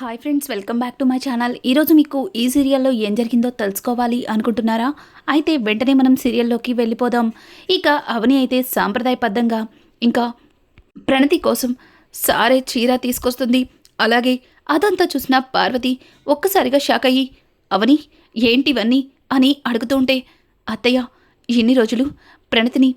Hi friends welcome back to my channel ఈరోజు మీకు ఈ సీరియల్లో ఏం జరిగిందో తెలుసుకోవాలి అనుకుంటున్నారా? అయితే వెంటనే మనం సీరియల్లోకి వెళ్ళిపోదాం. ఇక అవని అయితే సాంప్రదాయబద్ధంగా ఇంకా ప్రణతి కోసం సారే చీర తీసుకొస్తుంది. అలాగే అదంతా చూసిన పార్వతి ఒక్కసారిగా షాక్ అయ్యి అవని ఏంటివన్నీ? అని అడుగుతుంటే అత్తయ్య ఇన్ని రోజులు ప్రణతిని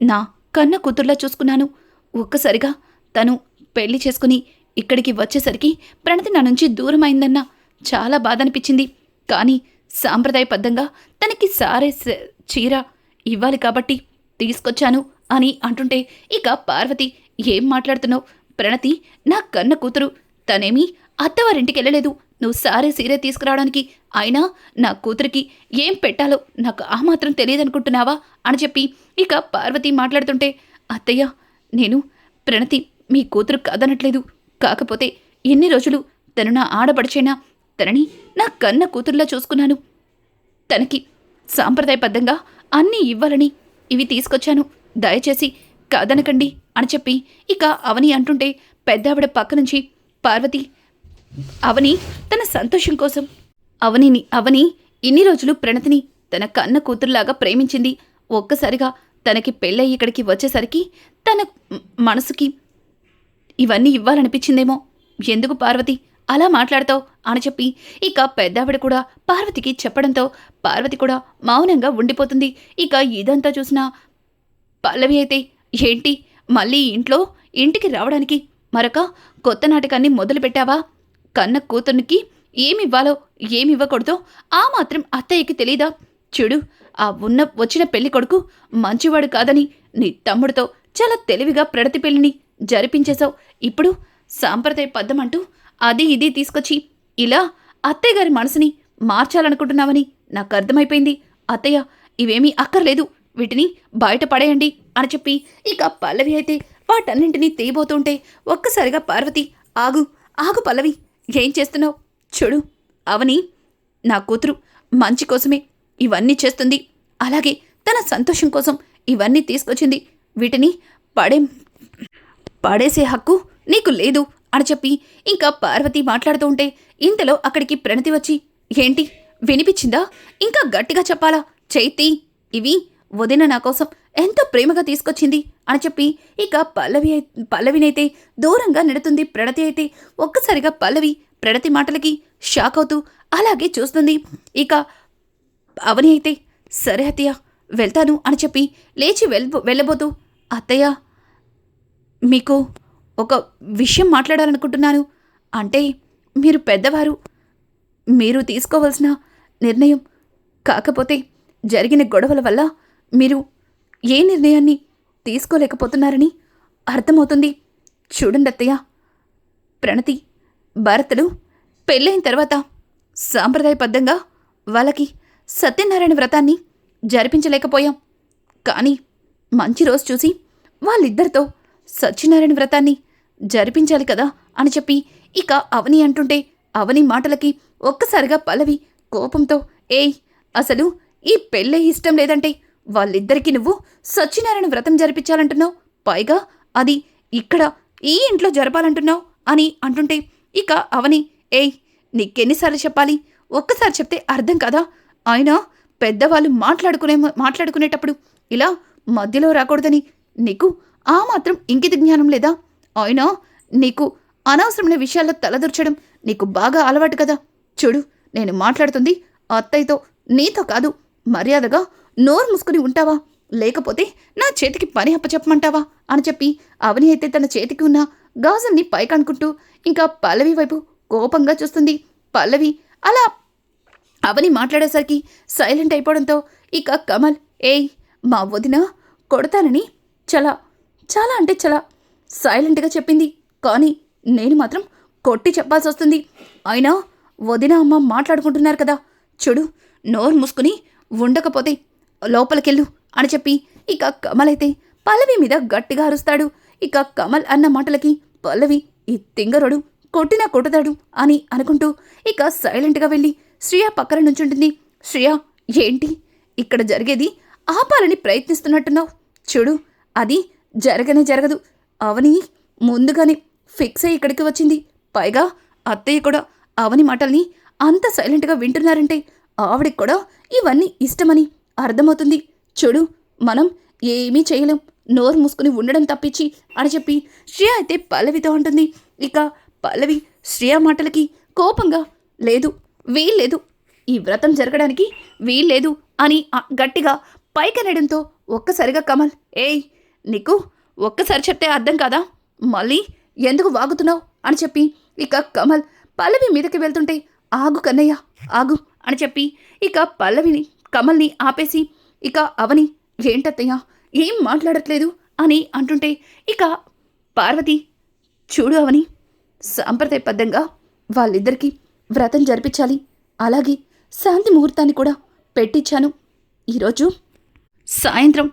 నా కన్న కూతుర్లా చూసుకున్నాను. ఒక్కసారిగా తను పెళ్ళి చేసుకుని ఇక్కడికి వచ్చేసరికి ప్రణతి నా నుంచి దూరమైందన్న చాలా బాధ అనిపించింది కానీ సాంప్రదాయబద్ధంగా తనకి సారే చీర ఇవ్వాలి కాబట్టి తీసుకొచ్చాను అని అంటుంటే ఇక పార్వతి ఏం మాట్లాడుతున్నావు? ప్రణతి నా కన్న కూతురు. తనేమి అత్తవారింటికి వెళ్ళలేదు. నువ్వు సారే సీరే తీసుకురావడానికి అయినా నా కూతురికి ఏం పెట్టాలో నాకు ఆ మాత్రం తెలియదనుకుంటున్నావా? అని చెప్పి ఇక పార్వతి మాట్లాడుతుంటే అత్తయ్య నేను ప్రణతి మీ కూతురు కాదనట్లేదు. కాకపోతే ఎన్ని రోజులు తను నా ఆడపడిచైనా తనని నా కన్న కూతుర్లా చూసుకున్నాను. తనకి సాంప్రదాయబద్ధంగా అన్నీ ఇవ్వాలని ఇవి తీసుకొచ్చాను. దయచేసి కాదనకండి అని చెప్పి ఇక అవని అంటుంటే పెద్దావిడ పక్క నుంచి పార్వతి అవని తన సంతోషం కోసం అవనిని అవని ఇన్ని రోజులు ప్రణతిని తన కన్న కూతురులాగా ప్రేమించింది. ఒక్కసారిగా తనకి పెళ్ళయి ఇక్కడికి వచ్చేసరికి తన మనసుకి ఇవన్నీ ఇవ్వాలనిపించిందేమో. ఎందుకు పార్వతి? అలా మాట్లాడతావు అని చెప్పి ఇక పెద్దావిడ కూడా పార్వతికి చెప్పడంతో పార్వతి కూడా మౌనంగా ఉండిపోతుంది. ఇక ఇదంతా చూసిన పల్లవి అయితే ఏంటి? మళ్ళీ ఇంట్లో? ఇంటికి రావడానికి? మరొక కొత్త నాటకాన్ని మొదలుపెట్టావా కన్న కూతురికి ఏమివ్వాలో ఏమివ్వకూడదో ఆ మాత్రం అత్తయ్యకి తెలీదా? చూడు ఆ ఉన్న వచ్చిన పెళ్ళి కొడుకు మంచివాడు కాదని నీ తమ్ముడితో చాలా తెలివిగా ప్రడతి పెళ్ళిని జరిపించేశావు. ఇప్పుడు సాంప్రదాయ పద్దం అంటూ అది ఇది తీసుకొచ్చి ఇలా అత్తయ్య గారి మనసుని మార్చాలనుకుంటున్నావని నాకు అర్థమైపోయింది. అత్తయ్య ఇవేమీ అక్కర్లేదు. వీటిని బయట పడేయండి అని చెప్పి ఇక పల్లవి అయితే వాటన్నింటినీ తీయబోతుంటే ఒక్కసారిగా పార్వతి ఆగు ఆగు పల్లవి ఏం చేస్తున్నావు? చూడు అవని నా కూతురు మంచి కోసమే ఇవన్నీ చేస్తుంది. అలాగే తన సంతోషం కోసం ఇవన్నీ తీసుకొచ్చింది. వీటిని పడే పడేసే హక్కు నీకు లేదు అని చెప్పి ఇంకా పార్వతి మాట్లాడుతూ ఉంటే ఇంతలో అక్కడికి ప్రణతి వచ్చి ఏంటి? వినిపించిందా? ఇంకా గట్టిగా చెప్పాలా? చైతి ఇవి వదిన నా కోసం ఎంతో ప్రేమగా తీసుకొచ్చింది? అని చెప్పి ఇక పల్లవి పల్లవినైతే దూరంగా నెడుతుంది ప్రణతి అయితే ఒక్కసారిగా పల్లవి ప్రణతి మాటలకి షాక్ అవుతూ అలాగే చూస్తుంది. ఇక అవని అయితే సరే అత్తయ్య వెళ్తాను అని చెప్పి లేచి వెళ్ వెళ్ళబోతూ అత్తయ్య మీకు ఒక విషయం మాట్లాడాలనుకుంటున్నాను. అంటే మీరు పెద్దవారు మీరు తీసుకోవాల్సిన నిర్ణయం కాకపోతే జరిగిన గొడవల వల్ల మీరు ఏ నిర్ణయాన్ని తీసుకోలేకపోతున్నారని అర్థమవుతుంది. చూడండి అత్తయ్య. ప్రణతి భరతుడు పెళ్ళైన తర్వాత సాంప్రదాయబద్ధంగా వాళ్ళకి సత్యనారాయణ వ్రతాన్ని జరిపించలేకపోయాం. కానీ మంచి రోజు చూసి వాళ్ళిద్దరితో సత్యనారాయణ వ్రతాన్ని జరిపించాలి కదా అని చెప్పి ఇక అవని అంటుంటే అవని మాటలకి ఒక్కసారిగా పల్లవి కోపంతో ఏయ్ అసలు ఈ పెళ్ళే ఇష్టం లేదంటే వాళ్ళిద్దరికీ నువ్వు సత్యనారాయణ వ్రతం జరిపించాలంటున్నావు? పైగా అది ఇక్కడ ఈ ఇంట్లో జరపాలంటున్నావు? అని అంటుంటే ఇక అవని ఏయ్ నీకెన్నిసార్లు చెప్పాలి? ఒక్కసారి చెప్తే అర్థం కదా? అయినా పెద్దవాళ్ళు మాట్లాడుకునే మాట్లాడుకునేటప్పుడు ఇలా మధ్యలో రాకూడదని నీకు ఆ మాత్రం ఇంకిత జ్ఞానం లేదా? అయినా నీకు అనవసరమైన విషయాల్లో తలదూర్చడం నీకు బాగా అలవాటు కదా? చూడు నేను మాట్లాడుతుంది అత్తయ్యతో. నీతో కాదు మర్యాదగా నోరు మూసుకుని ఉంటావా? లేకపోతే నా చేతికి పని అప్పచెప్పమంటావా? అని చెప్పి అవని అయితే తన చేతికి ఉన్న గాజుల్ని పైకనుకుంటూ ఇంకా పల్లవి వైపు కోపంగా చూస్తుంది. పల్లవి అలా అవని మాట్లాడేసరికి సైలెంట్ అయిపోవడంతో ఇక కమల్ ఏయ్ మా వదిన కొడతానని చాలా చాలా అంటే చాలా సైలెంట్గా చెప్పింది. కానీ నేను మాత్రం కొట్టి చెప్పాల్సి వస్తుంది. అయినా వదిన అమ్మ మాట్లాడుకుంటున్నారు కదా. చూడు నోరు మూసుకుని ఉండకపోతే లోపలికెళ్ళు అని చెప్పి ఇక కమల్ అయితే పల్లవి మీద గట్టిగా అరుస్తాడు. ఇక కమల్ అన్న మాటలకి పల్లవి ఈ తింగరుడు కొట్టినా కొట్టుతాడు అని అనుకుంటూ ఇక సైలెంట్గా వెళ్ళి శ్రియ పక్కన నుంచుంటుంది. శ్రియ ఏంటి? ఇక్కడ జరిగేది ఆపాలని ప్రయత్నిస్తున్నట్టున్నావు. చూడు అది జరగనే జరగదు. అవని ముందుగానే ఫిక్స్ అయ్యి ఇక్కడికి వచ్చింది. పైగా అత్తయ్య కూడా అవని మాటల్ని అంత సైలెంట్గా వింటున్నారంటే ఆవిడకి కూడా ఇవన్నీ ఇష్టమని అర్థమవుతుంది. చూడు మనం ఏమీ చేయలేం. నోరు మూసుకుని ఉండడం తప్పించి అని చెప్పి శ్రేయ అయితే పల్లవితో అంటుంది. ఇక పల్లవి శ్రేయ మాటలకి కోపంగా లేదు వీల్లేదు. ఈ వ్రతం జరగడానికి వీల్లేదు అని గట్టిగా పైకనడంతో ఒక్కసారిగా కమల్ ఏయ్ నీకు ఒక్కసారి చెప్తే అర్థం కాదా? మళ్ళీ ఎందుకు వాగుతున్నావు? అని చెప్పి ఇక కమల్ పల్లవి మీదకి వెళ్తుంటే ఆగు కన్నయ్య ఆగు అని చెప్పి ఇక పల్లవిని కమల్ని ఆపేసి ఇక అవని ఏంటత్తయ్య ఏం మాట్లాడట్లేదు? అని అంటుంటే ఇక పార్వతి చూడు అవని సాంప్రదాయబద్ధంగా వాళ్ళిద్దరికీ వ్రతం జరిపించాలి. అలాగే శాంతి ముహూర్తాన్ని కూడా పెట్టించాను ఈరోజు సాయంత్రం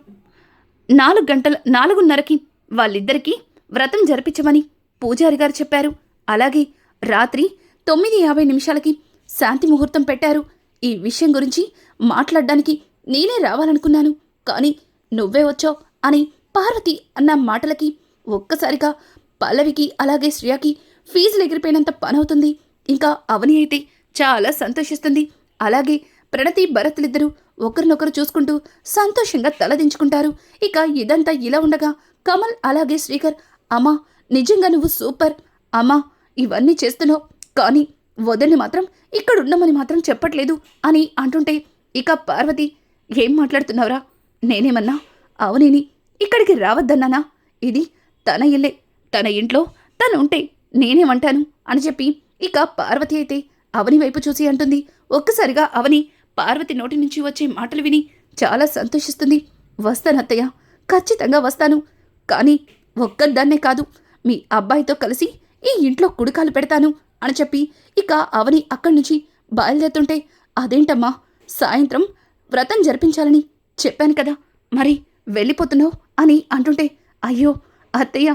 నాలుగు గంటల నాలుగున్నరకి వాళ్ళిద్దరికీ వ్రతం జరిపించమని పూజారి గారు చెప్పారు. అలాగే రాత్రి తొమ్మిది యాభై నిమిషాలకి శాంతి ముహూర్తం పెట్టారు. ఈ విషయం గురించి మాట్లాడడానికి నేనే రావాలనుకున్నాను. కానీ నువ్వే వచ్చావు అని పార్వతి అన్న మాటలకి ఒక్కసారిగా పల్లవికి అలాగే శ్రియకి ఫీజులు ఎగిరిపోయినంత పనవుతుంది. ఇంకా అవని అయితే చాలా సంతోషిస్తుంది. అలాగే ప్రణతి భరత్లిద్దరూ ఒకరినొకరు చూసుకుంటూ సంతోషంగా తలదించుకుంటారు. ఇక ఇదంతా ఇలా ఉండగా కమల్ అలాగే శ్రీకర్ అమ్మా నిజంగా నువ్వు సూపర్. అమ్మా ఇవన్నీ చేస్తున్నావు. కానీ వదిని మాత్రం ఇక్కడ ఉన్నామని మాత్రం చెప్పట్లేదు అని అంటుంటే ఇక పార్వతి ఏం మాట్లాడుతున్నావురా? నేనేమన్నా అవునేని ఇక్కడికి రావద్దన్నానా? ఇది తన ఇల్లే. తన ఇంట్లో తను ఉంటే నేనేమంటాను అని చెప్పి ఇక పార్వతి అయితే అవని వైపు చూసి అంటుంది. ఒక్కసారిగా అవని పార్వతి నోటి నుంచి వచ్చే మాటలు విని చాలా సంతోషిస్తుంది. వస్తానత్తయ్య ఖచ్చితంగా వస్తాను. కానీ ఒక్కదాన్నే కాదు మీ అబ్బాయితో కలిసి ఈ ఇంట్లో కుడుకాలు పెడతాను అని చెప్పి ఇక అవని అక్కడి నుంచి బయలుదేరుతుంటే అదేంటమ్మా సాయంత్రం వ్రతం జరిపించాలని చెప్పాను కదా మరి వెళ్ళిపోతున్నావు? అని అంటుంటే అయ్యో అత్తయ్య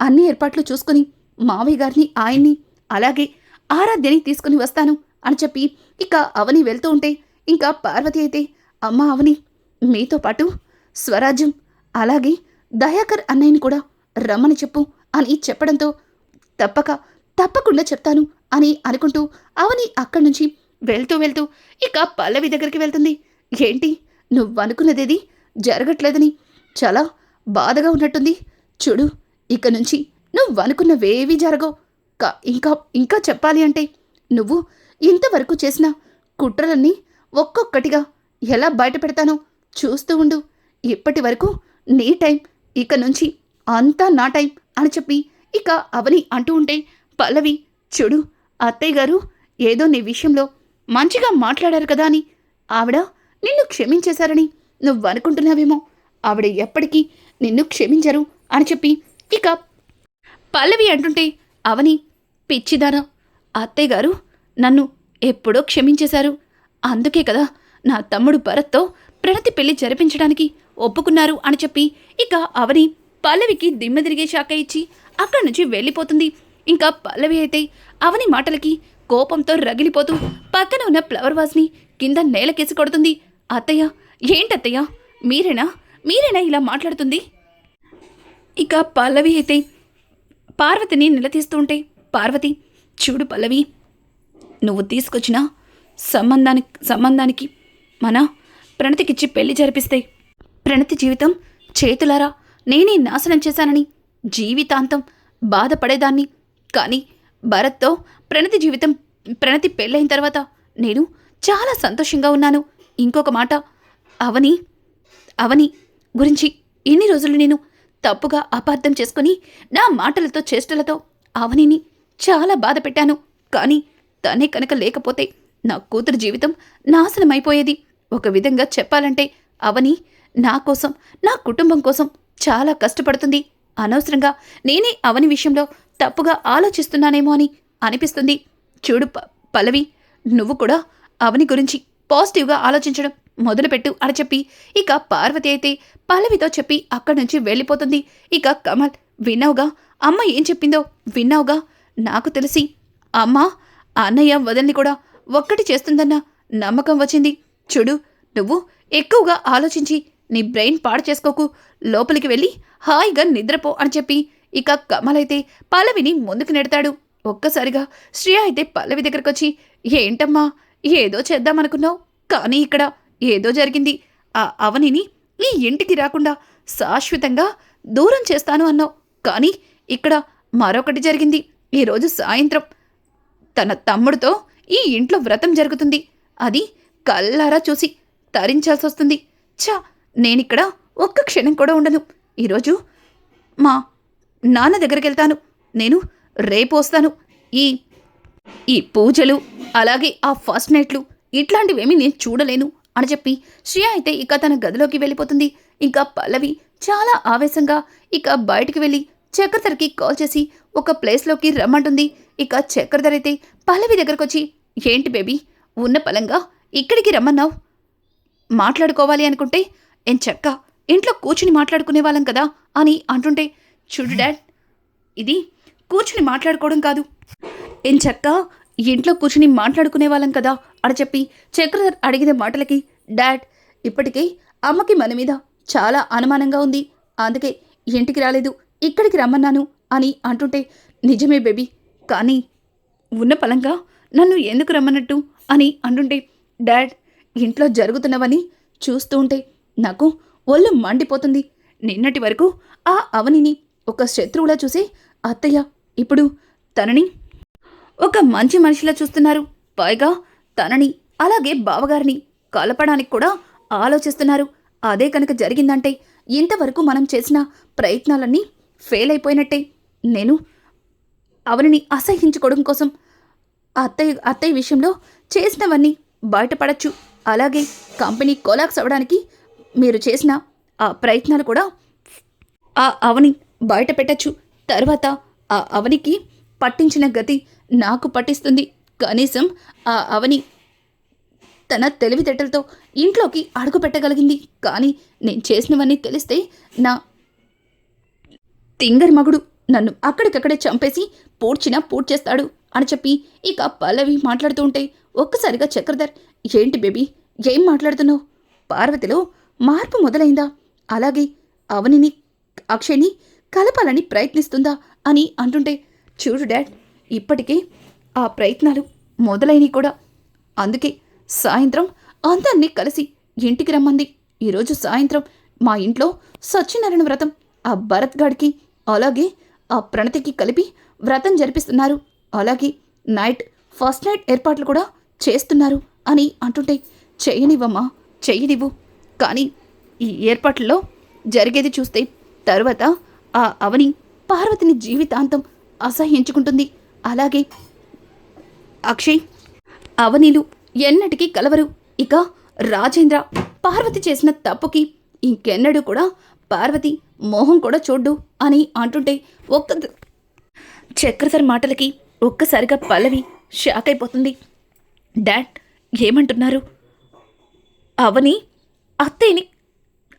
అన్ని ఏర్పాట్లు చూసుకుని మావయ్య గారిని ఆయన్ని అలాగే ఆరాధ్యని తీసుకుని వస్తాను అని చెప్పి ఇక అవని వెళ్తూ ఉంటే ఇంకా పార్వతి అయితే అమ్మ అవని మీతో పాటు స్వరాజ్యం అలాగే దయాకర్ అన్నయ్యని కూడా రమ్మని చెప్పు అని చెప్పడంతో తప్పక తప్పకుండా చెప్తాను అని అనుకుంటూ అవని అక్కడి నుంచి వెళ్తూ వెళ్తూ ఇక పల్లవి దగ్గరికి వెళ్తుంది. ఏంటి నువ్వు అనుకున్నదేది జరగట్లేదని చాలా బాధగా ఉన్నట్టుంది. చూడు ఇక నుంచి నువ్వు అనుకున్నవేవీ జరగవు. కా ఇంకా ఇంకా చెప్పాలి అంటే నువ్వు ఇంతవరకు చేసిన కుట్రలన్నీ ఒక్కొక్కటిగా ఎలా బయట పెడతానో చూస్తూ ఉండు. ఇప్పటి వరకు నీ టైం ఇక నుంచి అంతా నా టైం అని చెప్పి ఇక అవని అంటూ ఉంటే పల్లవి చూడు అత్తయ్య గారు ఏదో నీ విషయంలో మంచిగా మాట్లాడారు కదా అని ఆవిడ నిన్ను క్షమించేశారని నువ్వు అనుకుంటున్నావేమో ఆవిడ ఎప్పటికీ నిన్ను క్షమించరు అని చెప్పి ఇక పల్లవి అంటుంటే అవని పిచ్చిదానా అత్తయ్య గారు నన్ను ఎప్పుడో క్షమించేశారు. అందుకే కదా నా తమ్ముడు భరత్తో ప్రణతి పెళ్ళి జరిపించడానికి ఒప్పుకున్నారు అని చెప్పి ఇక అవని పల్లవికి దిమ్మ తిరిగే శాఖ ఇచ్చి అక్కడి నుంచి వెళ్ళిపోతుంది. ఇంకా పల్లవి అయితే అవని మాటలకి కోపంతో రగిలిపోతూ పక్కన ఉన్న ఫ్లవర్ వాజ్ని కింద నేలకేసి కొడుతుంది. అత్తయ్య ఏంటత్తయ్య? మీరేనా? మీరేనా ఇలా మాట్లాడుతుంది? ఇక పల్లవి అయితే పార్వతిని నిలదీస్తూ ఉంటే పార్వతి చూడు పల్లవి నువ్వు తీసుకొచ్చిన సంబంధానికి సంబంధానికి మన ప్రణతికిచ్చి పెళ్ళి జరిపిస్తే. ప్రణతి జీవితం చేతులారా నేనే నాశనం చేశానని జీవితాంతం బాధపడేదాన్ని. కానీ భరత్తో ప్రణతి జీవితం ప్రణతి పెళ్ళైన తర్వాత నేను చాలా సంతోషంగా ఉన్నాను. ఇంకొక మాట అవని అవని గురించి ఇన్ని రోజులు నేను తప్పుగా అపార్థం చేసుకుని నా మాటలతో చేష్టలతో అవనిని చాలా బాధ పెట్టాను కానీ తనే కనుక లేకపోతే నా కూతురు జీవితం నాశనమైపోయేది. ఒక విధంగా చెప్పాలంటే అవని నా కోసం నా కుటుంబం కోసం చాలా కష్టపడుతుంది. అనవసరంగా నేనే అవని విషయంలో తప్పుగా ఆలోచిస్తున్నానేమో అని అనిపిస్తుంది. చూడు ప- పల్లవి నువ్వు కూడా అవని గురించి పాజిటివ్గా ఆలోచించడం మొదలుపెట్టు అని చెప్పి ఇక పార్వతి అయితే పల్లవితో చెప్పి అక్కడి నుంచి వెళ్ళిపోతుంది. ఇక కమల్ విన్నావుగా అమ్మ ఏం చెప్పిందో విన్నావుగా నాకు తెలిసి అమ్మ అన్నయ్య వదల్ని కూడా ఒక్కటి చేస్తుందన్న నమ్మకం వచ్చింది. చూడు నువ్వు ఎక్కువగా ఆలోచించి నీ బ్రెయిన్ పాడు చేసుకోకు. లోపలికి వెళ్ళి హాయిగా నిద్రపో అని చెప్పి ఇక కమలైతే పల్లవిని ముందుకు నెడతాడు. ఒక్కసారిగా శ్రియ అయితే పల్లవి దగ్గరకు వచ్చి ఏంటమ్మా ఏదో చేద్దామనుకున్నావు? కానీ ఇక్కడ ఏదో జరిగింది. ఆ అవనిని ఈ ఇంటికి రాకుండా శాశ్వతంగా దూరం చేస్తాను అన్నావు. కానీ ఇక్కడ మరొకటి జరిగింది. ఈరోజు సాయంత్రం. తన తమ్ముడితో ఈ ఇంట్లో వ్రతం జరుగుతుంది. అది కల్లారా చూసి తరించాల్సి వస్తుంది ఛా! నేనిక్కడ ఒక్క క్షణం కూడా ఉండను. ఈరోజు మా నాన్న దగ్గరికి వెళ్తాను నేను రేపు వస్తాను. ఈ ఈ పూజలు అలాగే ఆ ఫస్ట్ నైట్లు ఇట్లాంటివేమీ నేను చూడలేను అని చెప్పి శ్రియ అయితే ఇక తన గదిలోకి వెళ్ళిపోతుంది. ఇంకా పల్లవి చాలా ఆవేశంగా ఇక బయటికి వెళ్ళి చక్రధర్కి కాల్ చేసి ఒక ప్లేస్లోకి రమ్మంటుంది. ఇక చక్రధర్ అయితే పల్లవి దగ్గరకు వచ్చి ఏంటి బేబీ? ఉన్న పలంగా ఇక్కడికి రమ్మన్నావు. మాట్లాడుకోవాలి అనుకుంటే ఏం చెక్క? ఇంట్లో కూర్చుని మాట్లాడుకునే వాళ్ళం కదా అని అంటుంటే చూడు డాడ్ ఇది కూర్చుని మాట్లాడుకోవడం కాదు. ఏం చెక్క? ఇంట్లో కూర్చుని మాట్లాడుకునే వాళ్ళం కదా అని చెప్పి చక్రధర్ అడిగిన మాటలకి డాడ్ ఇప్పటికే అమ్మకి మన మీద చాలా అనుమానంగా ఉంది. అందుకే ఇంటికి రాలేదు ఇక్కడికి రమ్మన్నాను అని అంటుంటే నిజమే బేబీ కానీ ఉన్న పలంగా నన్ను ఎందుకు రమ్మన్నట్టు అని అంటుంటే డాడ్ ఇంట్లో జరుగుతున్నవని చూస్తూ ఉంటే నాకు ఒళ్ళు మండిపోతుంది. నిన్నటి వరకు ఆ అవనిని ఒక శత్రువులా చూసి అత్తయ్య ఇప్పుడు తనని ఒక మంచి మనిషిలా చూస్తున్నారు. పైగా తనని అలాగే బావగారిని కలపడానికి కూడా ఆలోచిస్తున్నారు. అదే కనుక జరిగిందంటే ఇంతవరకు మనం చేసిన ప్రయత్నాలన్నీ ఫెయిల్ అయిపోయినట్టే నేను అవనిని అసహించుకోవడం కోసం అత్తయ్య అత్తయ్య విషయంలో చేసినవన్నీ బయటపడచ్చు. అలాగే కంపెనీ కొలాక్స్ అవ్వడానికి మీరు చేసిన ఆ ప్రయత్నాలు కూడా ఆ అవని బయట పెట్టచ్చు తర్వాత ఆ అవనికి పట్టించిన గతి నాకు పట్టిస్తుంది. కనీసం ఆ అవని తన తెలివితేటలతో ఇంట్లోకి అడుగు పెట్టగలిగింది. కానీ నేను చేసినవన్నీ తెలిస్తే నా తింగర్ మగుడు నన్ను అక్కడికక్కడే చంపేసి పూడ్చినా పూడ్చేస్తాడు. అని చెప్పి ఇక పల్లవి మాట్లాడుతూ ఉంటే ఒక్కసారిగా చక్రధర్ ఏంటి బేబీ ఏం మాట్లాడుతున్నావు? పార్వతిలో మార్పు మొదలైందా? అలాగే అవనిని అక్షయ్ని కలపాలని ప్రయత్నిస్తుందా? అని అంటుంటే చూడు డాడ్ ఇప్పటికే ఆ ప్రయత్నాలు మొదలైనవి కూడా. అందుకే సాయంత్రం అందరినీ కలిసి ఇంటికి రమ్మంది. ఈరోజు సాయంత్రం మా ఇంట్లో సత్యనారాయణ వ్రతం ఆ భరత్ గాడికి అలాగే ఆ ప్రణతికి కలిపి వ్రతం జరిపిస్తున్నారు. అలాగే నైట్ ఫస్ట్ నైట్ ఏర్పాట్లు కూడా చేస్తున్నారు అని అంటుంటే చేయనివ్వమ్మా చెయ్యనివ్వు. కానీ ఈ ఏర్పాట్లలో జరిగేది చూస్తే తర్వాత ఆ అవని పార్వతిని జీవితాంతం అసహ్యించుకుంటుంది. అలాగే అక్షయ్ అవనీలు ఎన్నటికీ కలవరు. ఇక రాజేంద్ర పార్వతి చేసిన తప్పుకి ఇంకెన్నడూ కూడా పార్వతి మోహం కూడా చూడ్డు అని అంటుంటే ఒక్క చక్రధర్ మాటలకి ఒక్కసారిగా పల్లవి షాక్ అయిపోతుంది. డాడ్ ఏమంటున్నారు? అవని అత్తయ్యని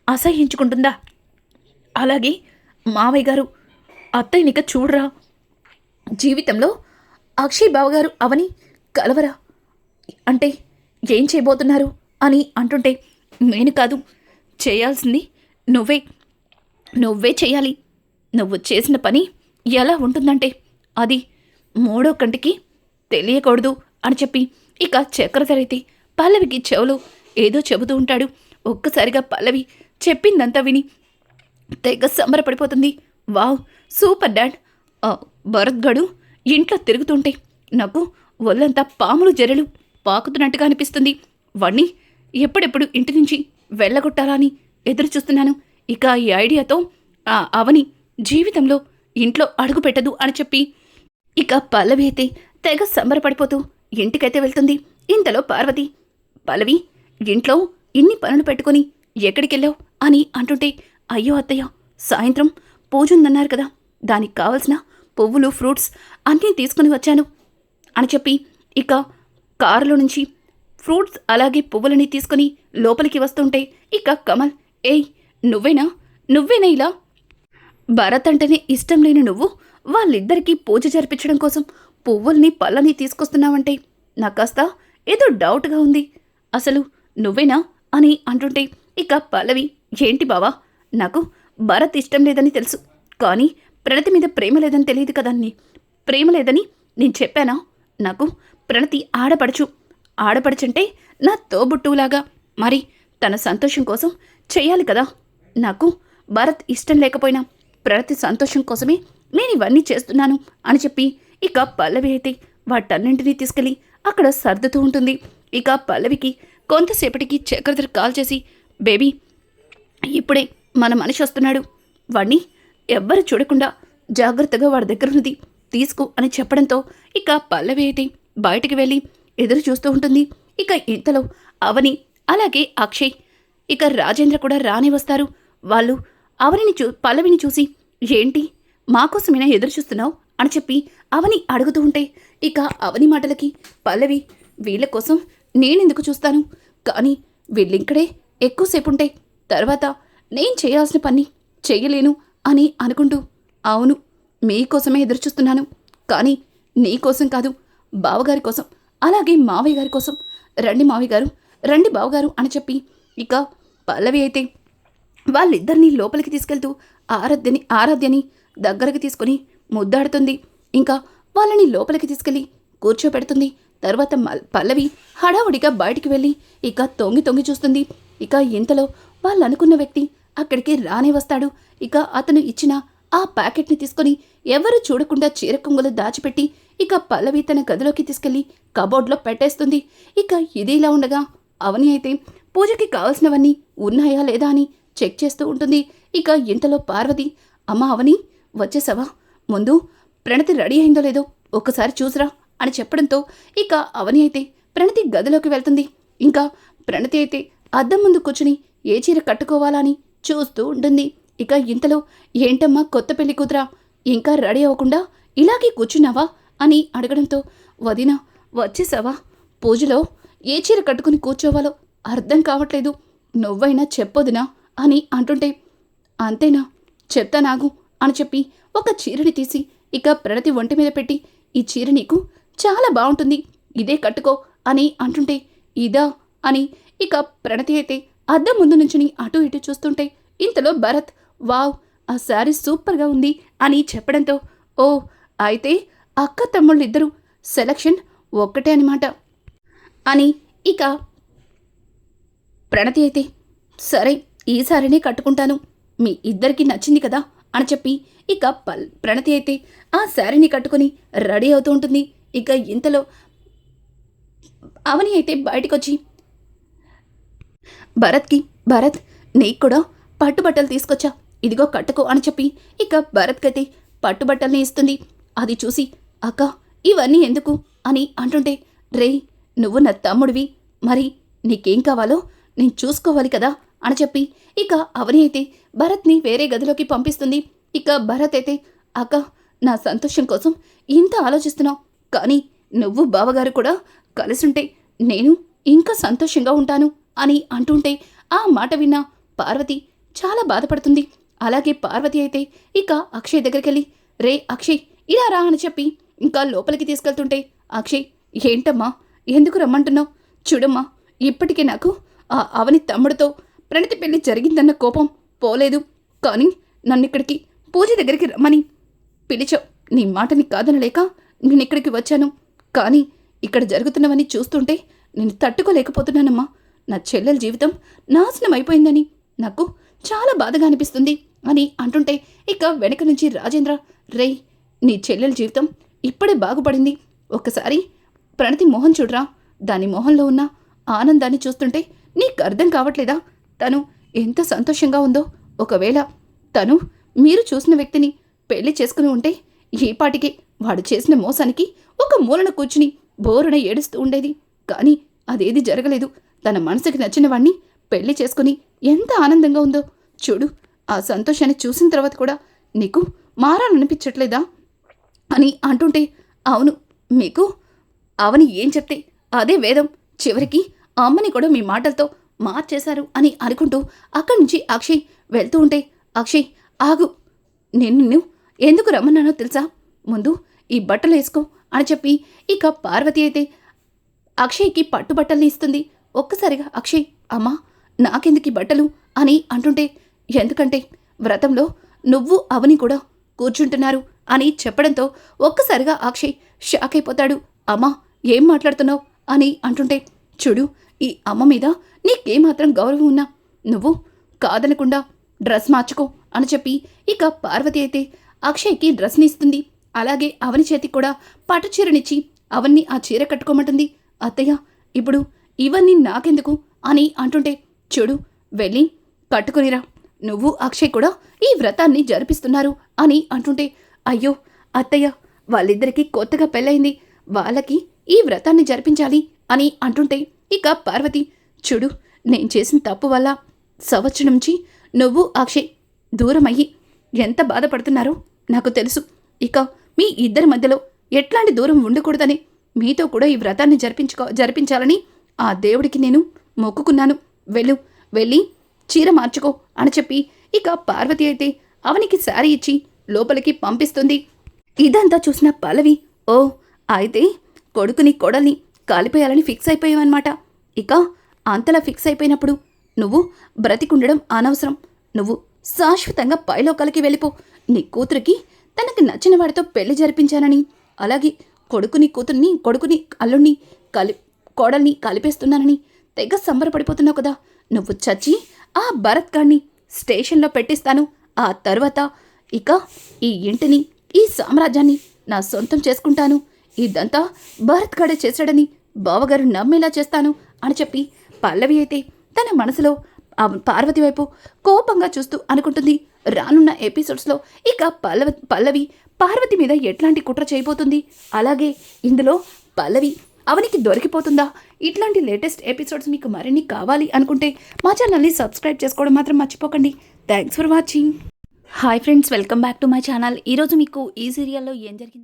అసహ్యించుకుంటుందా? అలాగే మావయ్య గారు అత్తయ్యనిక చూడరా? జీవితంలో అక్షయ్ బావగారు అవని కలవరా? అంటే ఏం చేయబోతున్నారు అని అంటుంటే నేను కాదు చేయాల్సింది నువ్వే. నువ్వే చేయాలి. నువ్వు చేసిన పని ఎలా ఉంటుందంటే అది మూడో కంటికి తెలియకూడదు అని చెప్పి ఇక చక్రధరైతే పల్లవికి చెవులు ఏదో చెబుతూ ఉంటాడు. ఒక్కసారిగా పల్లవి చెప్పిందంతా విని తెగ సంబరపడిపోతుంది. Wow super dad. ఆ, భరత్ గడు ఇంట్లో తిరుగుతుంటే నాకు ఒళ్ళంతా పాములు జరలు పాకుతున్నట్టుగా అనిపిస్తుంది. వాణ్ణి ఎప్పుడెప్పుడు ఇంటి నుంచి వెళ్ళగొట్టాలా అని ఎదురు చూస్తున్నాను ఇక ఈ ఐడియాతో ఆ అవని జీవితంలో ఇంట్లో అడుగు పెట్టదు అని చెప్పి ఇక పల్లవి అయితే తెగ సంబరపడిపోతూ ఇంటికైతే వెళ్తుంది. ఇంతలో పార్వతి పల్లవి ఇంట్లో ఇన్ని పనులు పెట్టుకొని ఎక్కడికెళ్ళావు? అని అంటుంటే అయ్యో అత్తయ్య సాయంత్రం పూజ ఉందన్నారు కదా దానికి కావలసిన పువ్వులు ఫ్రూట్స్ అన్నీ తీసుకుని వచ్చాను. అని చెప్పి ఇక కారులో నుంచి ఫ్రూట్స్ అలాగే పువ్వులని తీసుకుని లోపలికి వస్తుంటే ఇక కమల్ ఏయ్ నువ్వేనా? నువ్వేనా ఇలా? భరత్ అంటేనే ఇష్టం లేని నువ్వు? వాళ్ళిద్దరికీ పూజ జరిపించడం కోసం పువ్వుల్ని పళ్ళని తీసుకొస్తున్నావంటే నాకు కాస్త ఏదో డౌట్గా ఉంది. అసలు నువ్వేనా అని అంటుంటే ఇక పల్లవి ఏంటి బావా నాకు భరత్ ఇష్టం లేదని తెలుసు కానీ ప్రణతి మీద ప్రేమ లేదని తెలియదు కదన్ని ప్రేమ లేదని నేను చెప్పానా? నాకు ప్రణతి ఆడపడచు. ఆడపడచంటే నా తోబుట్టువులాగా. మరి తన సంతోషం కోసం చేయాలి కదా. నాకు భరత్ ఇష్టం లేకపోయినా ప్రణతి సంతోషం కోసమే నేను ఇవన్నీ చేస్తున్నాను అని చెప్పి ఇక పల్లవి అయితే వాటన్నింటినీ తీసుకెళ్ళి అక్కడ సర్దుతూ ఉంటుంది. ఇక పల్లవికి కొంతసేపటికి చక్రధర్ కాల్ చేసి బేబీ ఇప్పుడే మన మనిషి వస్తున్నాడు. వాణ్ణి ఎవ్వరు చూడకుండా జాగ్రత్తగా వాడి దగ్గర ఉన్నది తీసుకో అని చెప్పడంతో ఇక పల్లవి అయితే బయటికి వెళ్ళి ఎదురు చూస్తూ ఉంటుంది. ఇక ఇంతలో అవని అలాగే అక్షయ్ ఇక రాజేంద్ర కూడా రాని వస్తారు. వాళ్ళు అవనిని చూ పల్లవిని చూసి ఏంటి? మాకోసమైనా ఎదురు చూస్తున్నావు అని చెప్పి అవని అడుగుతూ ఉంటే ఇక అవని మాటలకి పల్లవి వీళ్ళ కోసం నేనెందుకు చూస్తాను? కానీ వీళ్ళింకడే ఎక్కువసేపు ఉంటే తర్వాత నేను చేయాల్సిన పని చేయలేను అని అనుకుంటూ అవును మీకోసమే ఎదురుచూస్తున్నాను కానీ నీకోసం కాదు బావగారి కోసం అలాగే మావయ్య గారి కోసం. రండి మావయ్య గారు రండి బావగారు అని చెప్పి ఇక పల్లవి అయితే వాళ్ళిద్దరినీ లోపలికి తీసుకెళ్తూ ఆరాధ్యని ఆరాధ్యని దగ్గరకు తీసుకుని ముద్దాడుతుంది. ఇంకా వాళ్ళని లోపలికి తీసుకెళ్ళి కూర్చోపెడుతుంది. తర్వాత మల్- పల్లవి హడావుడిగా బయటికి వెళ్ళి ఇక తొంగి తొంగి చూస్తుంది. ఇక ఇంతలో వాళ్ళు అనుకున్న వ్యక్తి అక్కడికి రానే వస్తాడు. ఇక అతను ఇచ్చిన ఆ ప్యాకెట్ని తీసుకొని ఎవరు చూడకుండా చీర కొంగులు దాచిపెట్టి ఇక పల్లవి తన గదిలోకి తీసుకెళ్ళి కబోర్డ్లో పెట్టేస్తుంది. ఇక ఇది ఇలా ఉండగా అవని అయితే పూజకి కావలసినవన్నీ ఉన్నాయా లేదా అని చెక్ చేస్తూ ఉంటుంది. ఇక ఇంతలో పార్వతి అమ్మ అవని వచ్చేసావా? ముందు ప్రణతి రెడీ అయిందో లేదో ఒక్కసారి చూసిరా అని చెప్పడంతో ఇక అవని అయితే ప్రణతి గదిలోకి వెళ్తుంది. ఇంకా ప్రణతి అయితే అద్దం ముందు కూర్చుని ఏ చీర కట్టుకోవాలా అని చూస్తూ ఉంటుంది. ఇక ఇంతలో ఏంటమ్మా కొత్త పెళ్ళి కూతురా? ఇంకా రెడీ అవ్వకుండా ఇలాగే కూర్చున్నావా? అని అడగడంతో వదిన వచ్చేసావా? పూజలో ఏ చీర కట్టుకుని కూర్చోవాలో అర్థం కావట్లేదు. నువ్వైనా చెప్పొదినా అని అంటుంటే అంతేనా? చెప్తా నాగు. అని చెప్పి ఒక చీరని తీసి ఇక ప్రణతి ఒంటి మీద పెట్టి ఈ చీర నీకు చాలా బాగుంటుంది ఇదే కట్టుకో అని అంటుంటే ఇదా అని. ఇక ప్రణతి అయితే అద్దం ముందు నుంచుని అటు ఇటు చూస్తుంటే ఇంతలో భరత్ వావ్ ఆ శారీ సూపర్గా ఉంది అని చెప్పడంతో ఓ అయితే అక్క తమ్ముళ్ళిద్దరూ సెలక్షన్ ఒక్కటే అనమాట అని. ఇక ప్రణతి అయితే సరే ఈసారినే కట్టుకుంటాను మీ ఇద్దరికి నచ్చింది కదా అని చెప్పి ఇక పల్ ప్రణతి అయితే ఆ శారీని కట్టుకుని రెడీ అవుతూ ఉంటుంది. ఇక ఇంతలో అవని అయితే బయటకొచ్చి భరత్కి భరత్ నీకు కూడా పట్టుబట్టలు తీసుకొచ్చా? ఇదిగో కట్టుకో అని చెప్పి ఇక భరత్కైతే పట్టుబట్టల్ని ఇస్తుంది. అది చూసి అక్క ఇవన్నీ ఎందుకు? అని అంటుంటే రే నువ్వు నా తమ్ముడివి. మరి నీకేం కావాలో నేను చూసుకోవాలి కదా అని చెప్పి ఇక అవని అయితే భరత్ని వేరే గదిలోకి పంపిస్తుంది. ఇక భరత్ అయితే అక్క నా సంతోషం కోసం ఇంత ఆలోచిస్తున్నావు. కానీ నువ్వు బావగారు కూడా కలిసుంటే నేను ఇంకా సంతోషంగా ఉంటాను అని అంటుంటే ఆ మాట విన్న పార్వతి చాలా బాధపడుతుంది. అలాగే పార్వతి అయితే ఇక అక్షయ్ దగ్గరికి వెళ్ళి రే అక్షయ్ ఇలా రా అని చెప్పి ఇంకా లోపలికి తీసుకెళ్తుంటే అక్షయ్ ఏంటమ్మా? ఎందుకు రమ్మంటున్నావు? చూడమ్మా ఇప్పటికే నాకు ఆ అవని తమ్ముడితో ప్రణతి పెళ్ళి జరిగిందన్న కోపం పోలేదు. కానీ నన్ను ఇక్కడికి పూజ దగ్గరికి రమ్మని. పిలిచావు నీ మాటని కాదనలేక నేను ఇక్కడికి వచ్చాను. కానీ ఇక్కడ జరుగుతున్నవన్నీ చూస్తుంటే నేను తట్టుకోలేకపోతున్నానమ్మా. నా చెల్లెల జీవితం నాశనం అయిపోయిందని నాకు చాలా బాధగా అనిపిస్తుంది అని అంటుంటే ఇక వెనక నుంచి రాజేంద్ర రేయ్ నీ చెల్లెల జీవితం ఇప్పుడే బాగుపడింది. ఒక్కసారి ప్రణతి మోహన్ చూడరా. దాని మొహంలో ఉన్న ఆనందాన్ని చూస్తుంటే నీకు అర్థం కావట్లేదా? తను ఎంత సంతోషంగా ఉందో. ఒకవేళ తను మీరు చూసిన వ్యక్తిని పెళ్ళి చేసుకుని ఉంటే ఈ పాటికి వాడు చేసిన మోసానికి ఒక మూలన కూర్చుని బోరున ఏడుస్తూ ఉండేది. కానీ అదేది జరగలేదు. తన మనసుకి నచ్చిన వాణ్ణి పెళ్ళి చేసుకుని ఎంత ఆనందంగా ఉందో. చూడు ఆ సంతోషాన్ని చూసిన తర్వాత కూడా నీకు మారాలనిపించట్లేదా? అని అంటుంటే అవును మీకు అవని ఏం చెప్తే అదే వేదం. చివరికి అమ్మని కూడా మీ మాటలతో మార్చేశారు అని అనుకుంటూ అక్కడి నుంచి అక్షయ్ వెళ్తూ ఉంటే అక్షయ్ ఆగు. నేను నిన్ను ఎందుకు రమ్మన్నానో తెలుసా? ముందు ఈ బట్టలు వేసుకో అని చెప్పి ఇక పార్వతి అయితే అక్షయ్కి పట్టుబట్టల్ని ఇస్తుంది. ఒక్కసారిగా అక్షయ్ అమ్మా నాకెందుకు ఈ బట్టలు? అని అంటుంటే ఎందుకంటే వ్రతంలో నువ్వు అవని కూడా కూర్చుంటున్నారు అని చెప్పడంతో ఒక్కసారిగా అక్షయ్ షాక్ అయిపోతాడు. అమ్మా ఏం మాట్లాడుతున్నావు? అని అంటుంటే చూడు ఈ అమ్మ మీద నీకేమాత్రం గౌరవం ఉన్నా? నువ్వు కాదనకుండా డ్రెస్ మార్చుకో అని చెప్పి ఇక పార్వతి అయితే అక్షయ్కి డ్రెస్ని ఇస్తుంది అలాగే అవని చేతికి కూడా పట్టు చీరనిచ్చి అవన్ని ఆ చీర కట్టుకోమంటుంది. అత్తయ్య ఇప్పుడు ఇవన్నీ నాకెందుకు అని అంటుంటే చూడు వెళ్ళి కట్టుకునిరా నువ్వు అక్షయ్ కూడా ఈ వ్రతాన్ని జరిపిస్తున్నారు అని అంటుంటే అయ్యో అత్తయ్య వాళ్ళిద్దరికీ కొత్తగా పెళ్ళయింది. వాళ్ళకి ఈ వ్రతాన్ని జరిపించాలి అని అంటుంటే ఇక పార్వతి చూడు నేను చేసిన తప్పు వల్ల సంవత్సరం నుంచి నువ్వు అక్షయ్ దూరం అయ్యి ఎంత బాధపడుతున్నారో నాకు తెలుసు. ఇక మీ ఇద్దరి మధ్యలో ఎట్లాంటి దూరం ఉండకూడదని మీతో కూడా ఈ వ్రతాన్ని జరిపించుకో జరిపించాలని ఆ దేవుడికి నేను మొక్కుకున్నాను. వెళ్ళు వెళ్ళి చీర మార్చుకో అని చెప్పి ఇక పార్వతి అయితే అవనికి శారీ ఇచ్చి లోపలికి పంపిస్తుంది. ఇదంతా చూసిన పల్లవి ఓ అయితే కొడుకుని కొడల్ని కాలిపోయాలని ఫిక్స్ అయిపోయావన్నమాట. ఇక అంతలా ఫిక్స్ అయిపోయినప్పుడు నువ్వు బ్రతికుండడం అనవసరం. నువ్వు శాశ్వతంగా పైలోకాలకి వెళ్ళిపో. నీ కూతురికి తనకి నచ్చిన వాడితో పెళ్ళి జరిపించానని అలాగే కొడుకుని కూతుర్ని కొడుకుని అల్లుణ్ణి కలి కోడల్ని కలిపేస్తున్నానని తెగ సంబరపడిపోతున్నావు కదా. నువ్వు చచ్చి ఆ భరత్ గాడిని స్టేషన్లో పెట్టిస్తాను. ఆ తర్వాత ఇక ఈ ఇంటిని ఈ సామ్రాజ్యాన్ని నా సొంతం చేసుకుంటాను. ఇదంతా భరత్గాడే చేశాడని బావగారు నమ్మేలా చేస్తాను అని చెప్పి పల్లవి అయితే తన మనసులో ఆ పార్వతి వైపు కోపంగా చూస్తూ అనుకుంటుంది. రానున్న ఎపిసోడ్స్లో ఇక పల్లవి పల్లవి పార్వతి మీద ఎట్లాంటి కుట్ర చేయబోతుంది? అలాగే ఇందులో పల్లవి అవనికి దొరికిపోతుందా? ఇట్లాంటి లేటెస్ట్ ఎపిసోడ్స్ మీకు మరిన్ని కావాలి అనుకుంటే మా ఛానల్ని సబ్స్క్రైబ్ చేసుకోవడం మాత్రం మర్చిపోకండి. Thanks for watching hi friends welcome back to my channel ఈరోజు మీకు ఈ సీరియల్లో ఏం జరిగిందో